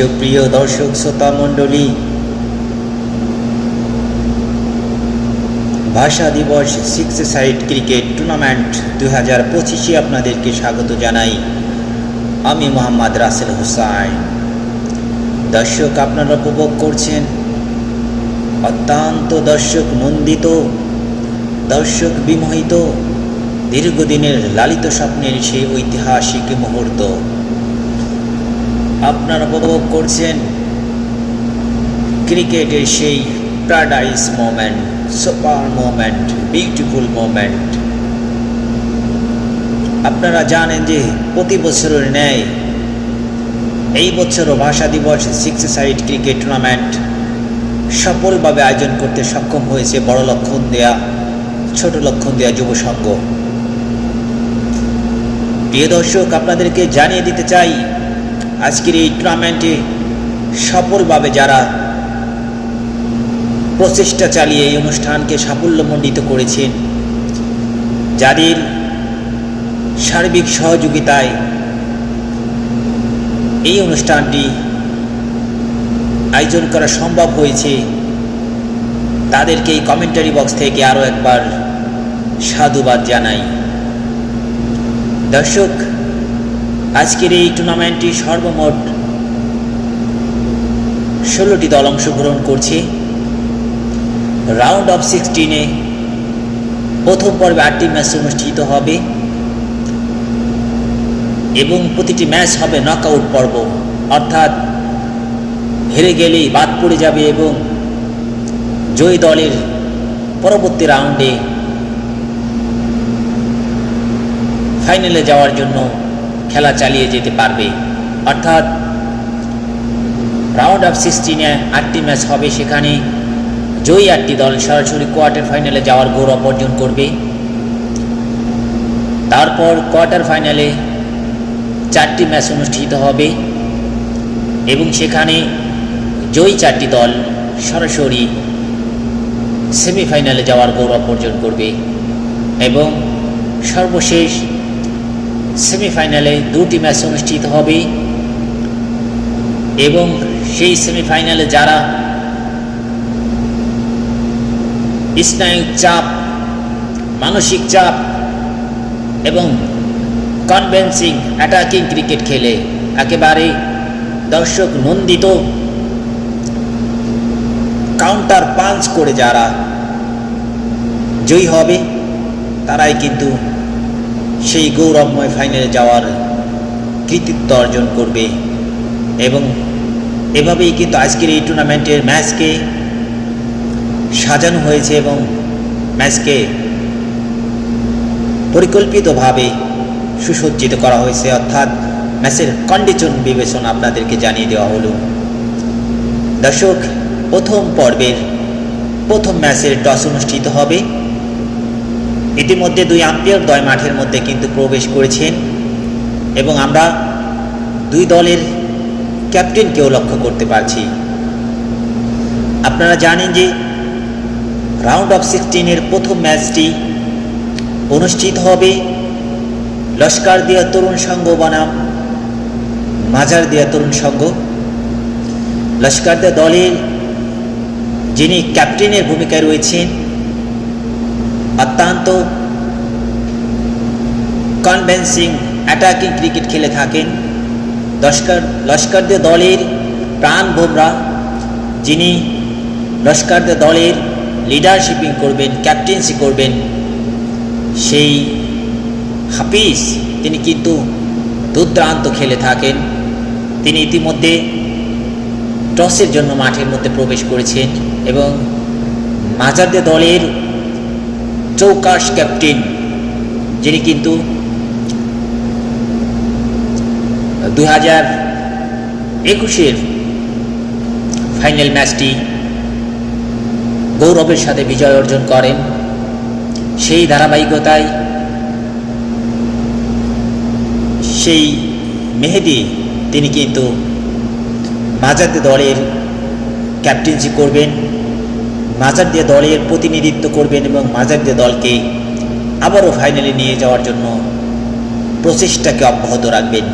সুপ্রিয় দর্শক শ্রোতা মণ্ডলী, ভাষা দিবস সিক্স সাইড ক্রিকেট টুর্নামেন্ট দু হাজার পঁচিশে আপনাদেরকে স্বাগত জানাই। আমি মোহাম্মদ রাসেল হুসাইন। দর্শক, আপনারা উপভোগ করছেন অত্যন্ত দর্শক নন্দিত দর্শক বিমোহিত, দীর্ঘদিনের লালিত স্বপ্নের সেই ঐতিহাসিক মুহূর্ত। আপনারা উপভোগ করছেন ক্রিকেটের সেই paradise moment super moment beautiful moment আপনারা জানেন যে প্রতি বছরের ন্যায় এই বছরও ভাষা দিবস সিক্স সাইড ক্রিকেট টুর্নামেন্ট সফলভাবে আয়োজন করতে সক্ষম হয়েছে বড় লক্ষণ দেয়া, ছোট লক্ষণ দেয়া যুব সংঘ। প্রিয় দর্শক, আপনাদেরকে জানিয়ে দিতে চাই আজকের এই টুর্নামেন্টে সফলভাবে যারা প্রচেষ্টা চালিয়ে এই অনুষ্ঠানকে সাফল্যমণ্ডিত করেছেন, যাদের সার্বিক সহযোগিতায় এই অনুষ্ঠানটি আয়োজন করা সম্ভব হয়েছে, তাদেরকে এই কমেন্টারি বক্স থেকে আরও একবার সাধুবাদ জানাই। দর্শক আজকের এই টুর্নামেন্টটি সর্বমোট ষোলোটি দল অংশগ্রহণ করছে। রাউন্ড অফ সিক্সটিনে প্রথম পর্বে আটটি ম্যাচ অনুষ্ঠিত হবে এবং প্রতিটি ম্যাচ হবে নকআউট পর্ব। অর্থাৎ হেরে গেলেই বাদ পড়ে যাবে এবং জয়ী দলের পরবর্তী রাউন্ডে ফাইনালে যাওয়ার জন্য খেলা চালিয়ে যেতে পারবে। অর্থাৎ রাউন্ড অফ সিক্সটিনে আটটি ম্যাচ হবে। সেখানে জয়ী আটটি দল সরাসরি কোয়ার্টার ফাইনালে যাওয়ার গৌরব অর্জন করবে। তারপর কোয়ার্টার ফাইনালে চারটি ম্যাচ অনুষ্ঠিত হবে এবং সেখানে জয়ী চারটি দল সরাসরি সেমিফাইনালে যাওয়ার গৌরব অর্জন করবে এবং সর্বশেষ সেমিফাইনালে দুটি ম্যাচ অনুষ্ঠিত হবে। এবং সেই সেমিফাইনালে যারা স্নায়ু চাপ, মানসিক চাপ এবং কনভেন্সিং অ্যাটাকিং ক্রিকেট খেলে, একেবারে দর্শক নন্দিত কাউন্টার পাঞ্চ করে যারা জয়ী হবে, তারাই কিন্তু সেই গৌরবময় ফাইনালে যাওয়ার কৃতিত্ব অর্জন করবে এবং এভাবেই কিন্তু আজকের এই টুর্নামেন্টের ম্যাচকে সাজানো হয়েছে এবং ম্যাচকে পরিকল্পিতভাবে সুসজ্জিত করা হয়েছে। অর্থাৎ ম্যাচের কন্ডিশন বিবেচনা আপনাদেরকে জানিয়ে দেওয়া হলো। দর্শক, প্রথম পর্বের প্রথম ম্যাচের টস অনুষ্ঠিত হবে। ইতিমধ্যে দুই আম্পায়ার দয় মাঠের মধ্যে কিন্তু প্রবেশ করেছেন এবং আমরা দুই দলের ক্যাপ্টেনকেও লক্ষ্য করতে পারছি। আপনারা জানেন যে রাউন্ড অফ সিক্সটিনের প্রথম ম্যাচটি অনুষ্ঠিত হবে লস্কার দিয়া তরুণ সংঘ বনাম, মাজার দিয়া তরুণ সংঘ। লস্কার দিয়া দলের যিনি ক্যাপ্টেনের ভূমিকায় রয়েছেন অত্যন্ত কনভেন্সিং অ্যাটাকিং ক্রিকেট খেলে থাকেন লস্কর লস্করদের দলের প্রাণ বোমরা যিনি লস্করদের দলের লিডারশিপিং করবেন ক্যাপ্টেন্সি করবেন সেই হাফিজ, তিনি কিন্তু দুর্দান্ত খেলে থাকেন। তিনি ইতিমধ্যে টসের জন্য মাঠের মধ্যে প্রবেশ করেছেন এবং মাজারদের দলের চৌকাশ ক্যাপ্টেন, যিনি কিন্তু দু হাজার একুশের ফাইনাল ম্যাচটি গৌরবের সাথে বিজয় অর্জন করেন। সেই ধারাবাহিকতায়, সেই মেহেদি, তিনি কিন্তু মাজারদে দলের ক্যাপ্টেন্সি করবেন। মাজার দিয়ে দলের প্রতিনিধিত্ব করবেন এবং মাজার দিয়ে দলকে আবারও ফাইনালে নিয়ে যাওয়ার জন্য প্রচেষ্টাকে অব্যাহত রাখবেন।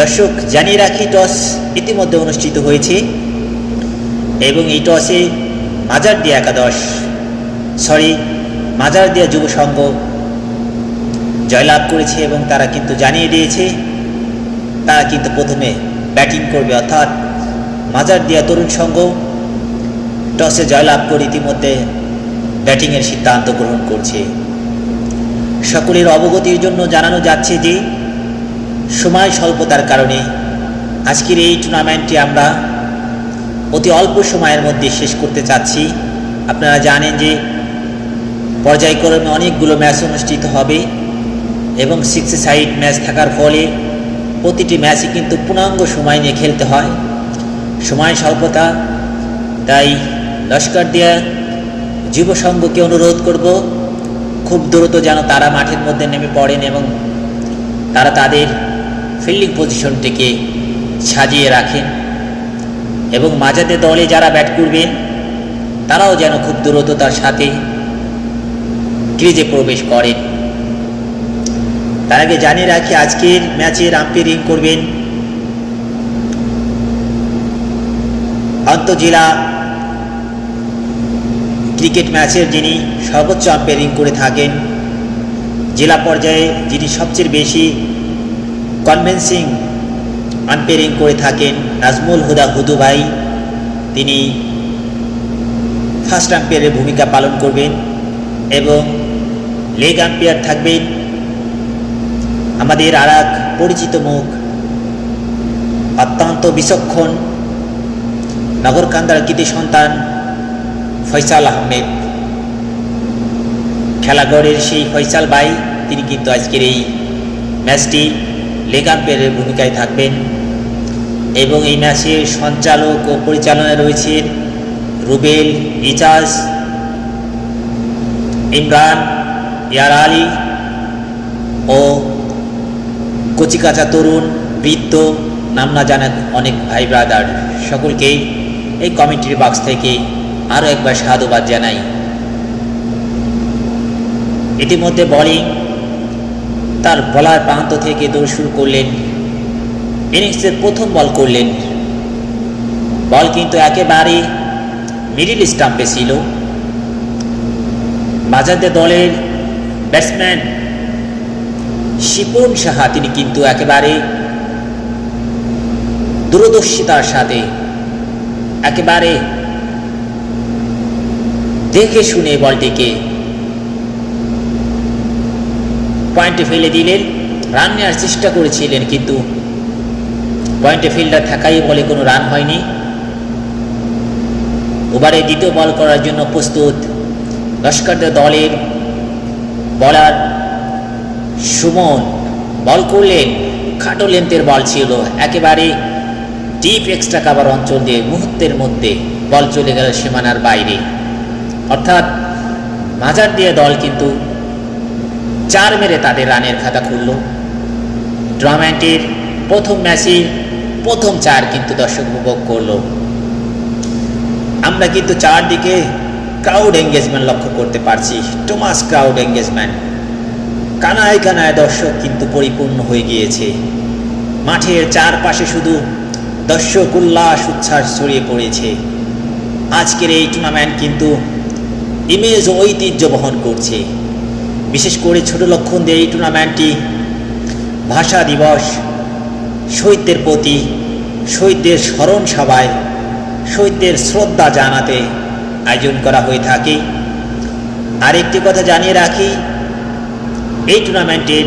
দর্শক, জানিয়ে রাখি, টস ইতিমধ্যে অনুষ্ঠিত হয়েছে এবং এই টসে মাজার দিয়া একাদশ সরি মাজার দিয়া যুব সংঘ জয়লাভ করেছে এবং তারা কিন্তু জানিয়ে দিয়েছে, তারা কিন্তু প্রথমে ব্যাটিং করবে। অর্থাৎ মাজার দিয়া তরুণ সংঘ টসে জয়লাভ করে ইতিমধ্যে ব্যাটিংয়ের সিদ্ধান্ত গ্রহণ করছে। সকলের অবগতির জন্য জানানো যাচ্ছে যে, সময় স্বল্পতার কারণে আজকের এই টুর্নামেন্টটি আমরা অতি অল্প সময়ের মধ্যে শেষ করতে চাচ্ছি। আপনারা জানেন যে, পর্যায়ক্রমে অনেকগুলো ম্যাচ অনুষ্ঠিত হবে এবং সিক্স সাইড ম্যাচ থাকার ফলে প্রতিটি ম্যাচই কিন্তু পূর্ণাঙ্গ সময় নিয়ে খেলতে হয়। সময় স্বল্পতা, তাই লস্কর দিয়া যুব সংঘকে অনুরোধ করব, খুব দ্রুত যেন তারা মাঠের মধ্যে নেমে পড়েন এবং তারা তাদের ফিল্ডিং পজিশনটিকে সাজিয়ে রাখেন এবং মাঝাতে দলে যারা ব্যাট করবেন, তারাও যেন খুব দ্রুততার সাথে ক্রিজে প্রবেশ করেন। তার আগে জানিয়ে রাখি, আজকের ম্যাচের আম্পায়ারিং করবেন। আন্তজেলা ক্রিকেট ম্যাচের যিনি সর্বোচ্চ আম্পায়ারিং করে থাকেন, জেলা পর্যায়ে যিনি সবচেয়ে বেশি কনভেন্সিং আম্পায়ারিং করে থাকেন নাজমুল হুদা হুদু ভাই, তিনি ফার্স্ট আম্পায়ারের ভূমিকা পালন করবেন এবং লেগ আম্পায়ার থাকবেন। আমাদের আর এক পরিচিত মুখ, অত্যন্ত বিচক্ষণ নগরকান্দার কৃতি সন্তান ফয়সাল আহমেদ। খেলাগড়ের সেই ফয়সাল ভাই, তিনি কিন্তু আজকের এই ম্যাচটি লেগ আম্পায়ারের ভূমিকায় থাকবেন এবং এই ম্যাচের সঞ্চালক ও পরিচালনায় রয়েছেন রুবেল ইজাজ ইমরান, ইয়ার আলী ও কচিকাচা তরুণ বৃদ্ধ, নাম না জানা অনেক ভাই ব্রাদার সকলকেই এই কমিটির বাক্স থেকে আরও একবার সাধুবাদ জানাই। ইতিমধ্যে বলিং, তার বলার প্রান্ত থেকে দৌড় শুরু করলেন, ইনিংসের প্রথম বল করলেন। বল কিন্তু একেবারে মিডিল স্টাম্পে ছিল। মাঝাতে দলের ব্যাটসম্যান শিপন সাহা, তিনি কিন্তু একেবারে দূরদর্শিতার সাথে, একেবারে দেখে শুনে বলটিকে পয়েন্টে ফেলে দিলেন। রান নেওয়ার চেষ্টা করেছিলেন, কিন্তু পয়েন্টে ফিল্ডার থাকাই বলে কোনো রান হয়নি। ওভারে দ্বিতীয় বল করার জন্য প্রস্তুত লস্করদের দলের বলার সুমন। বল করলেন, খাটো লেন্থের বল ছিল, একেবারে ডিপ এক্সট্রা কাভার অঞ্চল দিয়ে মুহূর্তের মধ্যে বল চলে গেল সীমানার বাইরে। অর্থাৎ মাজার দিয়ে দল কিন্তু চার মেরে তাদের রানের খাতা খুলল। টুর্নামেন্টের প্রথম ম্যাচে প্রথম চার কিন্তু দর্শক উপভোগ করল। আমরা কিন্তু চারদিকে ক্রাউড এঙ্গেজমেন্ট লক্ষ্য করতে পারছি। টোমাস ক্রাউড এঙ্গেজমেন্ট কানায় কানায় দর্শক কিন্তু পরিপূর্ণ হয়ে গিয়েছে। মাঠের চারপাশে শুধু দর্শক উল্লাস, উচ্ছ্বাস ছড়িয়ে পড়েছে। আজকের এই টুর্নামেন্ট কিন্তু ইমেজ ও ঐতিহ্য বহন করছে। বিশেষ করে ছোট লক্ষণদের এই টুর্নামেন্টটি ভাষা দিবস, শহীদদের প্রতি, শহীদদের স্মরণ সভায়, শহীদদের শ্রদ্ধা জানাতে আয়োজন করা হয়ে থাকে। আরেকটি কথা জানিয়ে রাখি, এই টুর্নামেন্টের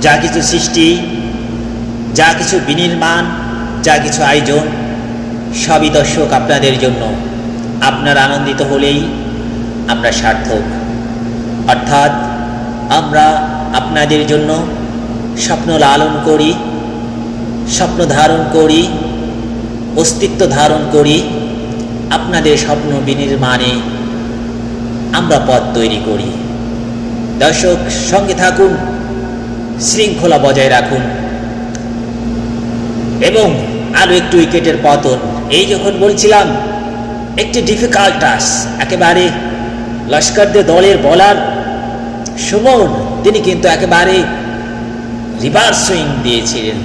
যা কিছু সৃষ্টি, যা কিছু বিনির্মাণ, যা কিছু আয়োজন, সবই দর্শক আপনাদের জন্য। আপনার আনন্দিত হলেই আমরা সার্থক। অর্থাৎ আমরা আপনাদের জন্য স্বপ্ন লালন করি, স্বপ্ন ধারণ করি, অস্তিত্ব ধারণ করি, আপনাদের স্বপ্ন বিনির্মাণে আমরা পথ তৈরি করি। দর্শক, সঙ্গে থাকুন, শৃঙ্খলা বজায় রাখুন। এবং আরও একটু উইকেটের পতন। এই যখন বলছিলাম, একটি ডিফিকাল্ট টাস একেবারে লস্করদের দলের বলার সুমন তিনি কিন্তু একেবারে রিভার্স সুইং দিয়েছিলেন।